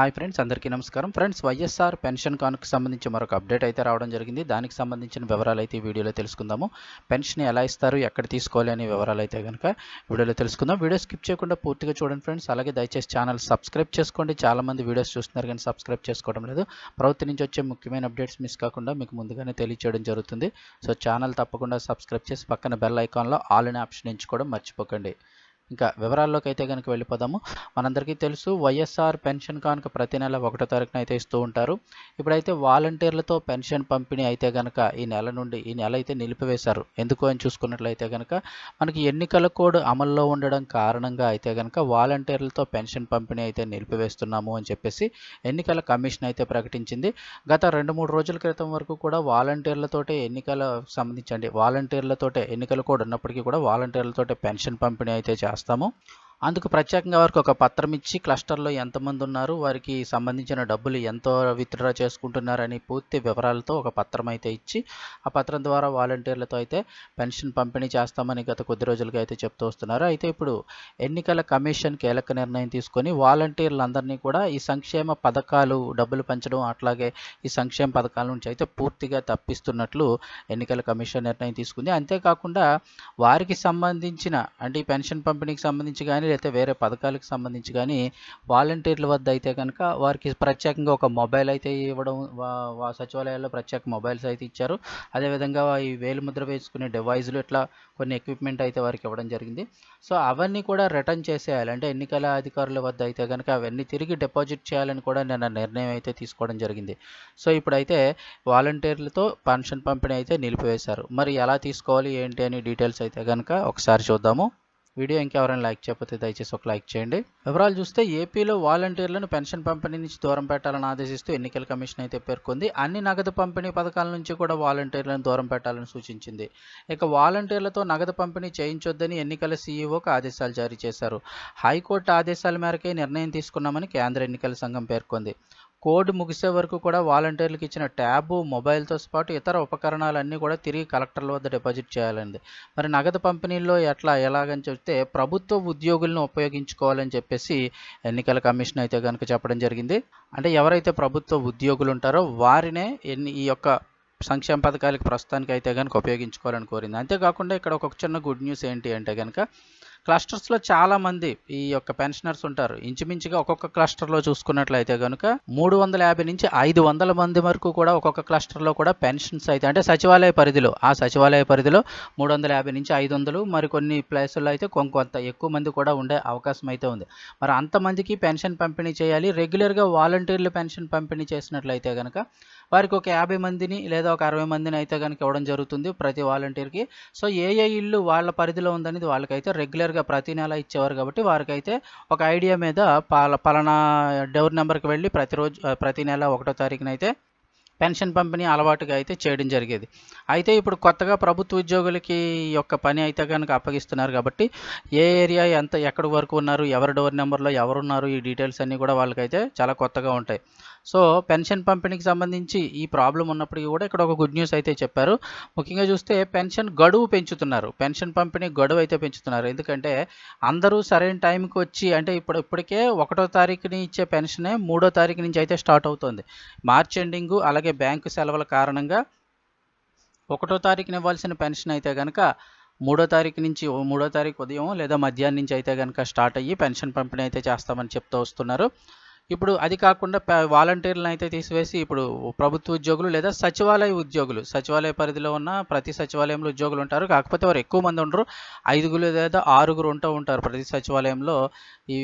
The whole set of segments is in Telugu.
హాయ్ ఫ్రెండ్స్ అందరికీ నమస్కారం. ఫ్రెండ్స్ వైఎస్ఆర్ పెన్షన్ కానుకు సంబంధించి మరొక అప్డేట్ అయితే రావడం జరిగింది. దానికి సంబంధించిన వివరాలు అయితే ఈ వీడియోలో తెలుసుకుందాము. పెన్షన్ ఎలా ఇస్తారు ఎక్కడ తీసుకోవాలి అనే వివరాలు అయితే కనుక వీడియోలో తెలుసుకుందాం. వీడియో స్కిప్ చేయకుండా పూర్తిగా చూడండి ఫ్రెండ్స్ అలాగే దయచేసి ఛానల్ సబ్స్క్రైబ్ చేసుకోండి. చాలా మంది వీడియోస్ చూస్తున్నారు కానీ సబ్స్క్రైబ్ చేసుకోవడం లేదు. ప్రభుత్వం నుంచి వచ్చే ముఖ్యమైన అప్డేట్స్ మిస్ కాకుండా మీకు ముందుగానే తెలియచేయడం జరుగుతుంది. సో ఛానల్ తప్పకుండా సబ్స్క్రైబ్ చేసి పక్కన బెల్ ఐకాన్లో ఆల్ అనే ఆప్షన్ ఎంచుకోవడం మర్చిపోకండి. ఇంకా వివరాల్లోకి అయితే కనుక వెళ్ళిపోదాము. మనందరికీ తెలుసు వైఎస్ఆర్ పెన్షన్ కానుక ప్రతి నెల ఒకటో తారీఖున అయితే ఇస్తూ ఉంటారు. ఇప్పుడైతే వాలంటీర్లతో పెన్షన్ పంపిణీ అయితే కనుక ఈ నెల నుండి ఈ నెల అయితే నిలిపివేశారు. ఎందుకు అని చూసుకున్నట్లయితే కనుక మనకి ఎన్నికల కోడ్ అమల్లో ఉండడం కారణంగా అయితే కనుక వాలంటీర్లతో పెన్షన్ పంపిణీ అయితే నిలిపివేస్తున్నాము అని చెప్పేసి ఎన్నికల కమిషన్ అయితే ప్రకటించింది. గత రెండు మూడు రోజుల క్రితం వరకు కూడా వాలంటీర్లతోటే ఎన్నికల సంబంధించండి వాలంటీర్లతోటే ఎన్నికల కోడ్ ఉన్నప్పటికీ కూడా వాలంటీర్లతోటే పెన్షన్ పంపిణీ అయితే చేస్తారు estamos? అందుకు ప్రత్యేకంగా వారికి ఒక పత్రం ఇచ్చి క్లస్టర్లో ఎంతమంది ఉన్నారు వారికి సంబంధించిన డబ్బులు ఎంతో విత్డ్రా చేసుకుంటున్నారని పూర్తి వివరాలతో ఒక పత్రం అయితే ఇచ్చి ఆ పత్రం ద్వారా వాలంటీర్లతో అయితే పెన్షన్ పంపిణీ చేస్తామని గత కొద్ది రోజులుగా అయితే చెప్తూ వస్తున్నారు. అయితే ఇప్పుడు ఎన్నికల కమిషన్ కీలక నిర్ణయం తీసుకొని వాలంటీర్లందరినీ కూడా ఈ సంక్షేమ పథకాలు డబ్బులు పెంచడం అట్లాగే ఈ సంక్షేమ పథకాల నుంచి అయితే పూర్తిగా తప్పిస్తున్నట్లు ఎన్నికల కమిషన్ నిర్ణయం తీసుకుంది. అంతేకాకుండా వారికి సంబంధించిన అంటే ఈ పెన్షన్ పంపిణీకి సంబంధించి కానీ లేకపోతే వేరే పథకాలకు సంబంధించి కానీ వాలంటీర్ల వద్ద అయితే కనుక వారికి ప్రత్యేకంగా ఒక మొబైల్ అయితే ఇవ్వడం సచివాలయాల్లో ప్రత్యేక మొబైల్స్ అయితే ఇచ్చారు. అదేవిధంగా ఈ వేలు ముద్ర వేసుకునే డివైజులు ఇట్లా కొన్ని ఎక్విప్మెంట్ అయితే వారికి ఇవ్వడం జరిగింది. సో అవన్నీ కూడా రిటర్న్ చేసేయాలి. అంటే ఎన్నికల అధికారుల వద్ద అయితే కనుక అవన్నీ తిరిగి డిపాజిట్ చేయాలని కూడా నిన్న నిర్ణయం అయితే తీసుకోవడం జరిగింది. సో ఇప్పుడైతే వాలంటీర్లతో పెన్షన్ పంపిణీ అయితే నిలిపివేశారు. మరి ఎలా తీసుకోవాలి ఏంటి అని డీటెయిల్స్ అయితే కనుక ఒకసారి చూద్దాము. వీడియో ఇంకెవరైనా లైక్ చేయకపోతే దయచేసి ఒక లైక్ చేయండి. వివరాలు చూస్తే ఏపీలో వాలంటీర్లను పెన్షన్ పంపిణీ నుంచి దూరం పెట్టాలని ఆదేశిస్తూ ఎన్నికల కమిషన్ అయితే పేర్కొంది. అన్ని నగదు పంపిణీ పథకాల నుంచి కూడా వాలంటీర్లను దూరం పెట్టాలని సూచించింది. ఇక వాలంటీర్లతో నగదు పంపిణీ చేయించొద్దని ఎన్నికల సీఈఓకి ఆదేశాలు జారీ చేశారు. హైకోర్టు ఆదేశాల మేరకే నిర్ణయం తీసుకున్నామని కేంద్ర ఎన్నికల సంఘం పేర్కొంది. కోడ్ ముగిసే వరకు కూడా వాలంటీర్లకు ఇచ్చిన ట్యాబు మొబైల్తో పాటు ఇతర ఉపకరణాలన్నీ కూడా తిరిగి కలెక్టర్ల వద్ద డిపాజిట్ చేయాలండి. మరి నగదు పంపిణీల్లో ఎట్లా ఎలాగని చెప్తే ప్రభుత్వ ఉద్యోగులను ఉపయోగించుకోవాలని చెప్పేసి ఎన్నికల కమిషన్ అయితే కనుక చెప్పడం జరిగింది. అంటే ఎవరైతే ప్రభుత్వ ఉద్యోగులు ఉంటారో వారినే ఎన్ని ఈ యొక్క సంక్షేమ పథకాలకు ప్రస్తుతానికి అయితే కనుక ఉపయోగించుకోవాలని కోరింది. అంతేకాకుండా ఇక్కడ ఒక చిన్న గుడ్ న్యూస్ ఏంటి అంటే కనుక క్లస్టర్స్లో చాలామంది ఈ యొక్క పెన్షనర్స్ ఉంటారు. ఇంచుమించుగా ఒక్కొక్క క్లస్టర్లో చూసుకున్నట్లయితే కనుక మూడు వందల యాభై నుంచి ఐదు వందల మంది వరకు కూడా ఒక్కొక్క క్లస్టర్లో కూడా పెన్షన్స్ అయితే అంటే సచివాలయ పరిధిలో ఆ సచివాలయ పరిధిలో మూడు వందల యాభై నుంచి ఐదు వందలు మరికొన్ని ప్లేసుల్లో అయితే కొంకొంత ఎక్కువ మంది కూడా ఉండే అవకాశం అయితే ఉంది. మరి అంతమందికి పెన్షన్ పంపిణీ చేయాలి. రెగ్యులర్గా వాలంటీర్లు పెన్షన్ పంపిణీ చేసినట్లయితే కనుక వారికి ఒక యాభై మందిని లేదా ఒక అరవై మందిని అయితే కనుక ఇవ్వడం జరుగుతుంది ప్రతి వాలంటీర్కి. సో ఏ ఏ ఇల్లు వాళ్ళ పరిధిలో ఉందనేది వాళ్ళకైతే రెగ్యులర్గా ప్రతి నెల ఇచ్చేవారు కాబట్టి వారికైతే ఒక ఐడియా మీద పాల పలానా డోర్ నెంబర్కి వెళ్ళి ప్రతిరోజు ప్రతి నెల ఒకటో తారీఖునైతే పెన్షన్ పంపిణీ అలవాటుగా అయితే చేయడం జరిగేది. అయితే ఇప్పుడు కొత్తగా ప్రభుత్వ ఉద్యోగులకి యొక్క పని అయితే కనుక అప్పగిస్తున్నారు కాబట్టి ఏ ఏరియా ఎంత ఎక్కడి వరకు ఉన్నారు ఎవరి డోర్ నెంబర్లో ఎవరున్నారు ఈ డీటెయిల్స్ అన్నీ కూడా వాళ్ళకైతే చాలా కొత్తగా ఉంటాయి. సో పెన్షన్ పంపిణీకి సంబంధించి ఈ ప్రాబ్లం ఉన్నప్పటికీ కూడా ఇక్కడ ఒక గుడ్ న్యూస్ అయితే చెప్పారు. ముఖ్యంగా చూస్తే పెన్షన్ గడువు పెంచుతున్నారు. పెన్షన్ పంపిణీ గడువు అయితే పెంచుతున్నారు. ఎందుకంటే అందరూ సరైన టైంకి వచ్చి అంటే ఇప్పుడు ఇప్పటికే ఒకటో తారీఖుని ఇచ్చే పెన్షనే మూడో తారీఖు నుంచి అయితే స్టార్ట్ అవుతుంది. మార్చ్ ఎండింగ్ అలాగే బ్యాంకు సెలవుల కారణంగా ఒకటో తారీఖున ఇవ్వాల్సిన పెన్షన్ అయితే కనుక మూడో తారీఖు నుంచి మూడో తారీఖు ఉదయం లేదా మధ్యాహ్నం నుంచి అయితే కనుక స్టార్ట్ అయ్యి పెన్షన్ పంపిణీ అయితే చేస్తామని చెప్తూ వస్తున్నారు. ఇప్పుడు అది కాకుండా వాలంటీర్లను అయితే తీసివేసి ఇప్పుడు ప్రభుత్వ ఉద్యోగులు లేదా సచివాలయ ఉద్యోగులు సచివాలయ పరిధిలో ఉన్న ప్రతి సచివాలయంలో ఉద్యోగులు ఉంటారు. కాకపోతే వారు ఎక్కువ మంది ఉండరు. ఐదుగురు లేదా ఆరుగురు ఉంటూ ఉంటారు ప్రతి సచివాలయంలో. ఈ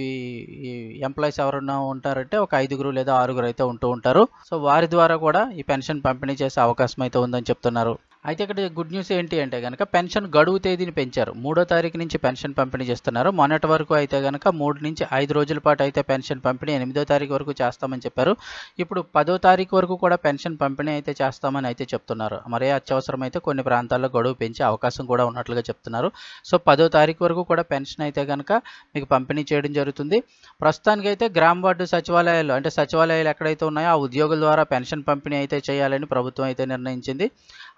ఈ ఎంప్లాయీస్ ఎవరన్నా ఉంటారంటే ఒక ఐదుగురు లేదా ఆరుగురు అయితే ఉంటూ ఉంటారు. సో వారి ద్వారా కూడా ఈ పెన్షన్ పంపిణీ చేసే అవకాశం అయితే ఉందని చెప్తున్నారు. అయితే ఇక్కడ గుడ్ న్యూస్ ఏంటి అంటే కనుక పెన్షన్ గడువు తేదీని పెంచారు. మూడో తారీఖు నుంచి పెన్షన్ పంపిణీ చేస్తున్నారు. మొన్నటి వరకు అయితే కనుక మూడు నుంచి ఐదు రోజుల పాటు అయితే పెన్షన్ పంపిణీ ఎనిమిదో తారీఖు వరకు చేస్తామని చెప్పారు. ఇప్పుడు పదో తారీఖు వరకు కూడా పెన్షన్ పంపిణీ అయితే చేస్తామని అయితే చెప్తున్నారు. మరే అత్యవసరం అయితే కొన్ని ప్రాంతాల్లో గడువు పెంచే అవకాశం కూడా ఉన్నట్లుగా చెప్తున్నారు. సో పదో తారీఖు వరకు కూడా పెన్షన్ అయితే కనుక మీకు పంపిణీ చేయడం జరుగుతుంది. ప్రస్తుతానికి అయితే గ్రామ వార్డు సచివాలయాలు అంటే సచివాలయాలు ఎక్కడైతే ఉన్నాయో ఆ ఉద్యోగుల ద్వారా పెన్షన్ పంపిణీ అయితే చేయాలని ప్రభుత్వం అయితే నిర్ణయించింది.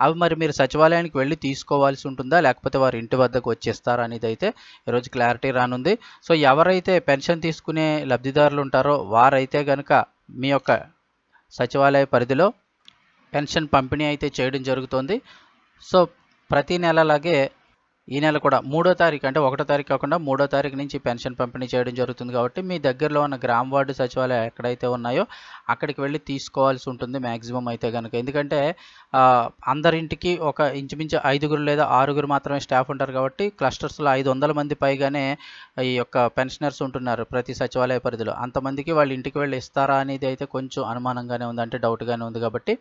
అవి మరి మీరు సచివాలయానికి వెళ్ళి తీసుకోవాల్సి ఉంటుందా? లేకపోతే వారి ఇంటి వద్దకు వచ్చేస్తారా అనేది అయితే ఈరోజు క్లారిటీ రానుంది. సో ఎవరైతే పెన్షన్ తీసుకునే లబ్ధిదారులు ఉంటారో వారైతే కనుక మీ యొక్క సచివాలయ పరిధిలో పెన్షన్ పంపిణీ అయితే చేయడం జరుగుతుంది. సో ప్రతి నెలలాగే ఈ నెల కూడా మూడో తారీఖు అంటే ఒకటో తారీఖు కాకుండా మూడో తారీఖు నుంచి పెన్షన్ పంపిణీ చేయడం జరుగుతుంది కాబట్టి మీ దగ్గరలో ఉన్న గ్రామ వార్డు సచివాలయం ఎక్కడైతే ఉన్నాయో అక్కడికి వెళ్ళి తీసుకోవాల్సి ఉంటుంది మ్యాక్సిమం అయితే కనుక ఎందుకంటే అందరింటికి ఒక ఇంచుమించు ఐదుగురు లేదా ఆరుగురు మాత్రమే స్టాఫ్ ఉంటారు కాబట్టి క్లస్టర్స్లో ఐదు వందల మంది పైగానే ఈ యొక్క పెన్షనర్స్ ఉంటున్నారు ప్రతి సచివాలయ పరిధిలో. అంతమందికి వాళ్ళ ఇంటికి వెళ్ళి ఇస్తారా అనేది అయితే కొంచెం అనుమానంగానే ఉంది అంటే డౌట్గానే ఉంది కాబట్టి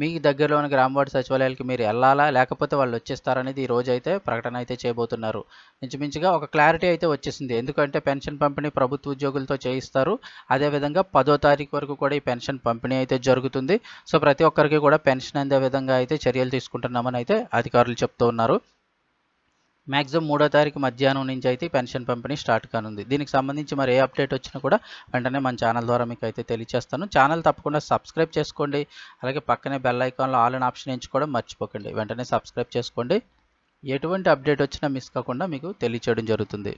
మీ దగ్గరలో ఉన్న గ్రామవాడి సచివాలయాలకి మీరు వెళ్ళాలా? లేకపోతే వాళ్ళు వచ్చేస్తారనేది ఈ రోజు అయితే ప్రకటన అయితే చేయబోతున్నారు. ఇంచుమించుగా ఒక క్లారిటీ అయితే వచ్చేసింది. ఎందుకంటే పెన్షన్ పంపిణీ ప్రభుత్వ ఉద్యోగులతో చేయిస్తారు. అదేవిధంగా పదో తారీఖు వరకు కూడా ఈ పెన్షన్ పంపిణీ అయితే జరుగుతుంది. సో ప్రతి ఒక్కరికి కూడా పెన్షన్ అందే విధంగా అయితే చర్యలు తీసుకుంటున్నామని అయితే అధికారులు చెప్తూ ఉన్నారు. మ్యాక్సిమం మూడో తారీఖు మధ్యాహ్నం నుంచి అయితే పెన్షన్ పంపిణీ స్టార్ట్ కానుంది. దీనికి సంబంధించి మరి ఏ అప్డేట్ వచ్చినా కూడా వెంటనే మన ఛానల్ ద్వారా మీకు అయితే తెలియజేస్తాను ఛానల్ తప్పకుండా సబ్స్క్రైబ్ చేసుకోండి. అలాగే పక్కనే బెల్ ఐకాన్లో ఆల్ అండ్ ఆప్షన్ ఎంచుకోవడం మర్చిపోకండి. వెంటనే సబ్స్క్రైబ్ చేసుకోండి. ఎటువంటి అప్డేట్ వచ్చినా మిస్ కాకుండా మీకు తెలియచేయడం జరుగుతుంది.